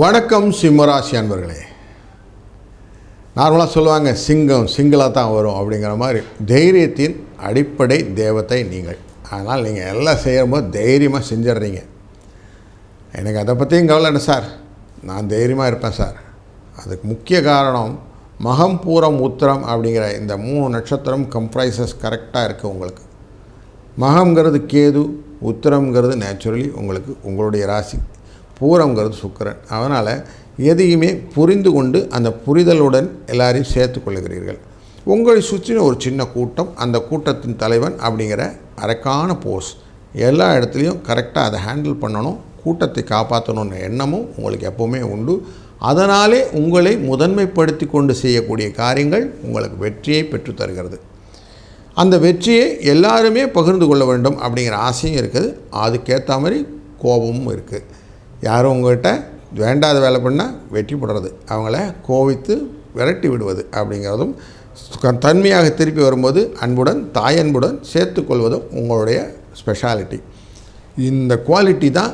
வணக்கம் சிம்மராசி அன்பர்களே. நார்மலாக சொல்லுவாங்க சிங்கம் சிங்கிளாக தான் வரும் அப்படிங்கிற மாதிரி தைரியத்தின் அடிப்படை தேவத்தை நீங்கள். அதனால் நீங்கள் எல்லாம் செய்யும்போது தைரியமாக செஞ்சிடுறீங்க. எனக்கு அதை பற்றியும் கவலை இல்லை சார். நான் தைரியமாக இருப்பேன் சார். அதுக்கு முக்கிய காரணம் மகம் பூரம் உத்திரம் அப்படிங்கிற இந்த மூணு நட்சத்திரம் கம்ப்ரைசஸ் கரெக்டாக இருக்குது உங்களுக்கு. மகம்ங்கிறது கேது உத்திரம்ங்கிறது நேச்சுரலி உங்களுக்கு உங்களுடைய ராசி. பூரங்கிறது சுக்கரன். அதனால் எதையுமே புரிந்து கொண்டு அந்த புரிதலுடன் எல்லாரையும் சேர்த்து கொள்கிறீர்கள் உங்களை சுற்றின ஒரு சின்ன கூட்டம் அந்த கூட்டத்தின் தலைவன் அப்படிங்கிற அரக்கான போஸ். எல்லா இடத்துலையும் கரெக்டாக அதை ஹேண்டில் பண்ணணும் கூட்டத்தை காப்பாற்றணுன்ற எண்ணமும் உங்களுக்கு எப்போவுமே உண்டு. அதனாலே உங்களை முதன்மைப்படுத்தி கொண்டு செய்யக்கூடிய காரியங்கள் உங்களுக்கு வெற்றியை பெற்று தருகிறது. அந்த வெற்றியை எல்லாருமே பகிர்ந்து கொள்ள வேண்டும் அப்படிங்கிற ஆசையும் இருக்குது. அதுக்கேற்ற மாதிரி கோபமும் இருக்குது யாரும் உங்கள்கிட்ட வேண்டாத வேலை பண்ணால் வெற்றி போடுறது. அவங்கள கோவித்து விரட்டி விடுவது அப்படிங்கிறதும் க- தன்மையாக திருப்பி வரும்போது அன்புடன் தாயன்புடன் சேர்த்துக்கொள்வதும் உங்களுடைய ஸ்பெஷாலிட்டி இந்த குவாலிட்டி தான்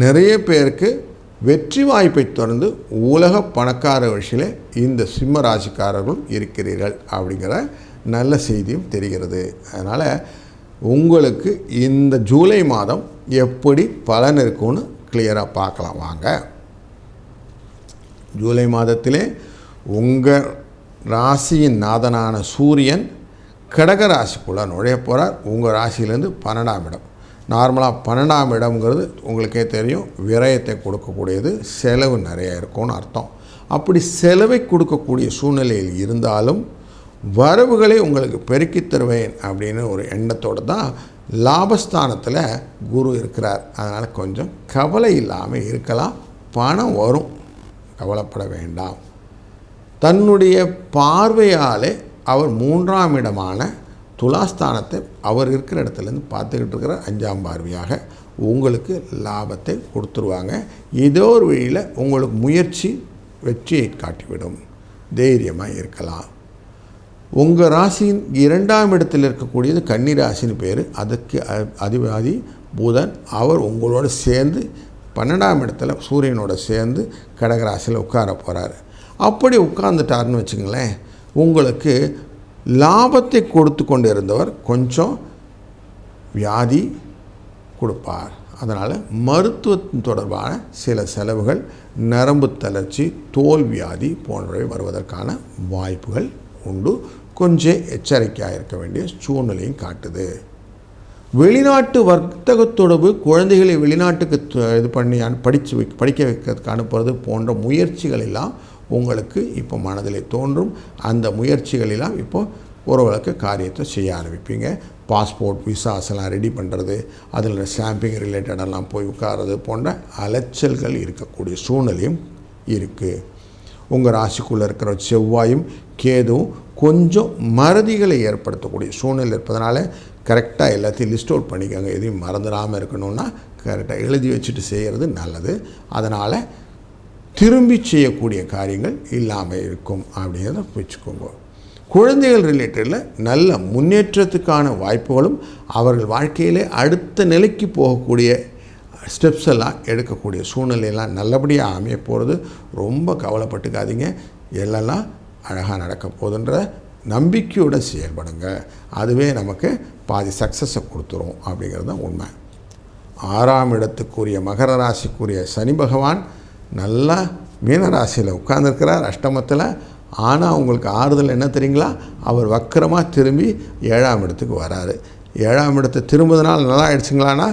நிறைய பேருக்கு வெற்றி வாய்ப்பை தொடர்ந்து உலக பணக்கார விஷயில் இந்த சிம்ம ராசிக்காரர்களும் இருக்கிறீர்கள் அப்படிங்கிற நல்ல செய்தியும் தெரிகிறது. அதனால் உங்களுக்கு இந்த ஜூலை மாதம் எப்படி பலன் இருக்கும்னு கிளியராக பார்க்கலாம் வாங்க. ஜூலை மாதத்திலே உங்கள் ராசியின் நாதனான சூரியன் கடக ராசிக்குள்ளே நுழைய போகிறார் உங்கள் ராசியிலேருந்து பன்னெண்டாம் இடம். நார்மலாக பன்னெண்டாம் இடம்ங்கிறது உங்களுக்கே தெரியும். விரயத்தை கொடுக்கக்கூடியது செலவு நிறைய இருக்கும்னு அர்த்தம். அப்படி செலவை கொடுக்கக்கூடிய சூழ்நிலையில் இருந்தாலும் வரவுகளை உங்களுக்கு பெருக்கித் தருவேன் அப்படின்னு ஒரு எண்ணத்தோடு தான் லாபஸ்தானத்தில் குரு இருக்கிறார். அதனால் கொஞ்சம் கவலை இல்லாமல் இருக்கலாம். பணம் வரும். கவலைப்பட வேண்டாம். தன்னுடைய பார்வையாலே அவர் மூன்றாம் இடமான துலாஸ்தானத்தை அவர் இருக்கிற இடத்துலேருந்து பார்த்துக்கிட்டு இருக்கிற அஞ்சாம் பார்வையாக உங்களுக்கு லாபத்தை கொடுத்துருவாங்க. ஏதோ ஒரு வழியில் உங்களுக்கு முயற்சி வெற்றியை காட்டிவிடும். தைரியமாக இருக்கலாம். உங்கள் ராசியின் இரண்டாம் இடத்தில் இருக்கக்கூடியது கன்னி ராசின்னு பேர். அதுக்கு அதிபாதி புதன் அவர் உங்களோட சேர்ந்து பன்னெண்டாம் இடத்துல சூரியனோட சேர்ந்து கடகராசியில் உட்கார போகிறாரு அப்படி உட்கார்ந்துட்டாருன்னு வச்சுங்களேன் உங்களுக்கு லாபத்தை கொடுத்து கொண்டு இருந்தவர் கொஞ்சம் வியாதி கொடுப்பார். அதனால் மருத்துவத்தின் தொடர்பான சில செலவுகள் நரம்பு தளர்ச்சி தோல் வியாதி போன்றவை வருவதற்கான வாய்ப்புகள் உண்டு. கொஞ்சம் எச்சரிக்கையாக இருக்க வேண்டிய சூழ்நிலையும் காட்டுது. வெளிநாட்டு வர்த்தக தொடர்பு குழந்தைகளை வெளிநாட்டுக்கு இது பண்ணி படித்து படிச்சு வை படிக்க வைக்கிறதுக்கு அனுப்புறது போன்ற முயற்சிகள் எல்லாம் உங்களுக்கு இப்போ மனதில் தோன்றும். அந்த முயற்சிகள் எல்லாம் இப்போ ஓரளவுக்கு காரியத்தை செய்ய ஆரம்பிப்பீங்க. பாஸ்போர்ட் விசாஸ் எல்லாம் ரெடி பண்ணுறது அதில் ஸ்டாம்பிங் ரிலேட்டடெல்லாம் போய் உட்கார்றது போன்ற அலைச்சல்கள் இருக்கக்கூடிய சூழ்நிலையும் இருக்குது உங்கள் ராசிக்குள்ளே இருக்கிற செவ்வாயும் கேதுவும் கொஞ்சம் மறதிகளை ஏற்படுத்தக்கூடிய சூழ்நிலை இருப்பதனால கரெக்டாக எல்லாத்தையும் லிஸ்ட் அவுட் பண்ணிக்கோங்க. எதையும் மறந்துடாமல் இருக்கணும்னா கரெக்டாக எழுதி வச்சுட்டு செய்கிறது நல்லது. அதனால் திரும்பி செய்யக்கூடிய காரியங்கள் இல்லாமல் இருக்கும் அப்படிங்கிறத வச்சுக்கோங்க குழந்தைகள் ரிலேட்டடில் நல்ல முன்னேற்றத்துக்கான வாய்ப்புகளும் அவர்கள் வாழ்க்கையிலே அடுத்த நிலைக்கு போகக்கூடிய ஸ்டெப்ஸ் எல்லாம் எடுக்கக்கூடிய சூழ்நிலையெல்லாம் நல்லபடியாக அமைய போகிறது ரொம்ப கவலைப்பட்டுக்காதீங்க. எல்லாம் அழகாக நடக்க போகுதுன்ற நம்பிக்கையோடு செயல்படுங்க. அதுவே நமக்கு பாதி சக்ஸஸை கொடுத்துரும் அப்படிங்கிறது தான் உண்மை. ஆறாம் இடத்துக்குரிய மகர ராசிக்குரிய சனி பகவான் நல்லா மீனராசியில் உட்கார்ந்துருக்கிறார் அஷ்டமத்தில். ஆனால் உங்களுக்கு ஆறுதல் என்ன தெரியுங்களா? அவர் வக்கரமாக திரும்பி ஏழாம் இடத்துக்கு வராரு. ஏழாம் இடத்தை திரும்புதனால் நல்லா ஆயிடுச்சுங்களான்னா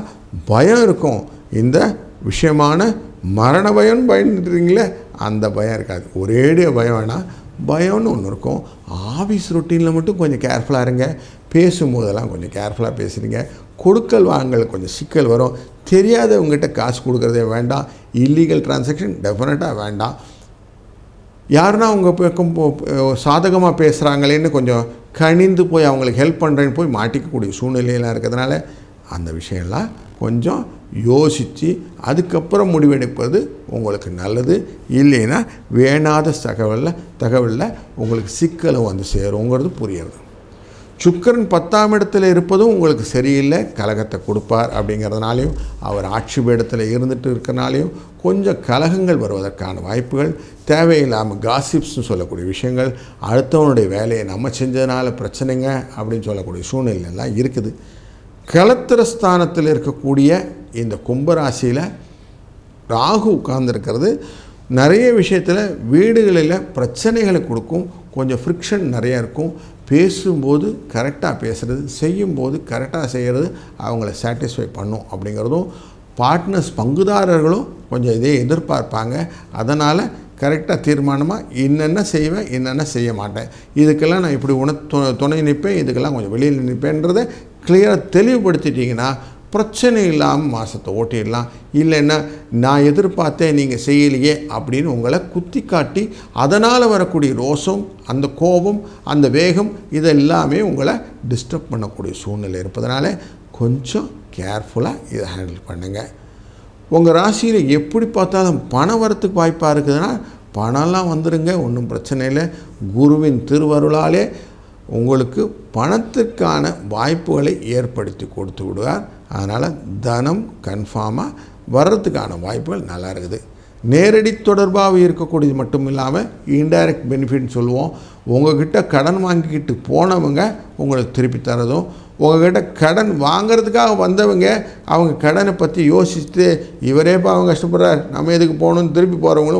பயம் இருக்கும். இந்த விஷயமான மரண பயம்னு பயந்துறீங்களே அந்த பயம் இருக்காது. ஒரேடிய பயம் வேணால் பயம்னு ஒன்று இருக்கும். ஆஃபீஸ் ரொட்டீனில் மட்டும் கொஞ்சம் கேர்ஃபுல்லாக இருங்க. பேசும்போதெல்லாம் கொஞ்சம் கேர்ஃபுல்லாக பேசுகிறீங்க கொடுக்கல் வாங்கல் கொஞ்சம் சிக்கல் வரும். தெரியாதவங்ககிட்ட காசு கொடுக்குறதே வேண்டாம். இல்லீகல் டிரான்சாக்ஷன் டெஃபினட்டாக வேண்டாம். யாருன்னா அவங்க பக்கம் சாதகமாக பேசுகிறாங்களேன்னு கொஞ்சம் கணிந்து போய் அவங்களுக்கு ஹெல்ப் பண்ணுறேன்னு போய் மாட்டிக்கக்கூடிய சூழ்நிலையெல்லாம் இருக்கிறதுனால அந்த விஷயம்லாம் கொஞ்சம் யோசித்து அதுக்கப்புறம் முடிவெடுப்பது உங்களுக்கு நல்லது. இல்லைன்னா வேணாத தகவலில் தகவலில் உங்களுக்கு சிக்கலும் வந்து சேருங்கிறது புரியுறது சுக்கிரன் பத்தாம் இடத்துல இருப்பதும் உங்களுக்கு சரியில்லை கலகத்தை கொடுப்பார் அப்படிங்கிறதுனாலையும் அவர் ஆட்சி பீடத்தில் இருந்துட்டு இருக்கனாலையும் கொஞ்சம் கலகங்கள் வருவதற்கான வாய்ப்புகள் தேவையில்லாமல் காசிப்ஸ்னு சொல்லக்கூடிய விஷயங்கள் அடுத்தவனுடைய வேலையை நம்ம செஞ்சதுனால பிரச்சனைங்க அப்படின்னு சொல்லக்கூடிய சூழ்நிலை எல்லாம் இருக்குது. கலத்திரஸ்தானத்தில் இருக்கக்கூடிய இந்த கும்பராசியில் ராகு உட்கார்ந்துருக்கிறது. நிறைய விஷயத்தில் வீடுகளில் பிரச்சனைகளை கொடுக்கும். கொஞ்சம் ஃப்ரிக்ஷன் நிறையா இருக்கும். பேசும்போது கரெக்டாக பேசுகிறது செய்யும்போது கரெக்டாக செய்கிறது அவங்கள சாட்டிஸ்ஃபை பண்ணும் அப்படிங்கிறதும். பார்ட்னர்ஸ் பங்குதாரர்களும் கொஞ்சம் இதே எதிர்பார்ப்பாங்க. அதனால் கரெக்டாக தீர்மானமாக என்னென்ன செய்வேன் என்னென்ன செய்ய மாட்டேன். இதுக்கெல்லாம் நான் இப்படி உண துணை நிற்பேன் இதுக்கெல்லாம் கொஞ்சம் வெளியில் நிற்பேன்றதை கிளியராக தெளிவுபடுத்திட்டிங்கன்னா பிரச்சனை இல்லாமல் மாதத்தை ஓட்டிடலாம். இல்லைன்னா நான் எதிர்பார்த்தேன் நீங்கள் செய்யலையே அப்படின்னு உங்களை குத்தி காட்டி அதனால் வரக்கூடிய ரோசம் அந்த கோபம் அந்த வேகம் இதெல்லாமே உங்களை டிஸ்டர்ப் பண்ணக்கூடிய சூழ்நிலை இருப்பதனால கொஞ்சம் கேர்ஃபுல்லாக இதை ஹேண்டில் பண்ணுங்கள் உங்கள் ராசியில் எப்படி பார்த்தாலும் பணம் வரத்துக்கு வாய்ப்பாக இருக்குதுன்னா பணம்லாம் வந்துடுங்க ஒன்றும் பிரச்சனை இல்லை. குருவின் திருவருளாலே உங்களுக்கு பணத்திற்கான வாய்ப்புகளை ஏற்படுத்தி கொடுத்து விடுவார். அதனால் தனம் கன்ஃபார்மாக வர்றதுக்கான வாய்ப்புகள் நல்லா இருக்குது. நேரடி தொடர்பாக இருக்கக்கூடியது மட்டும் இல்லாமல் இன்டைரக்ட் பெனிஃபிட்னு சொல்லுவோம். உங்கள்கிட்ட கடன் வாங்கிக்கிட்டு போனவங்க உங்களுக்கு திருப்பி தரதும். உங்கள்கிட்ட கடன் வாங்கிறதுக்காக வந்தவங்க அவங்க கடனை பற்றி யோசித்து இவரேப்பா அவங்க கஷ்டப்படுறார். நம்ம எதுக்கு போகணும்னு திருப்பி போகிறவங்களும்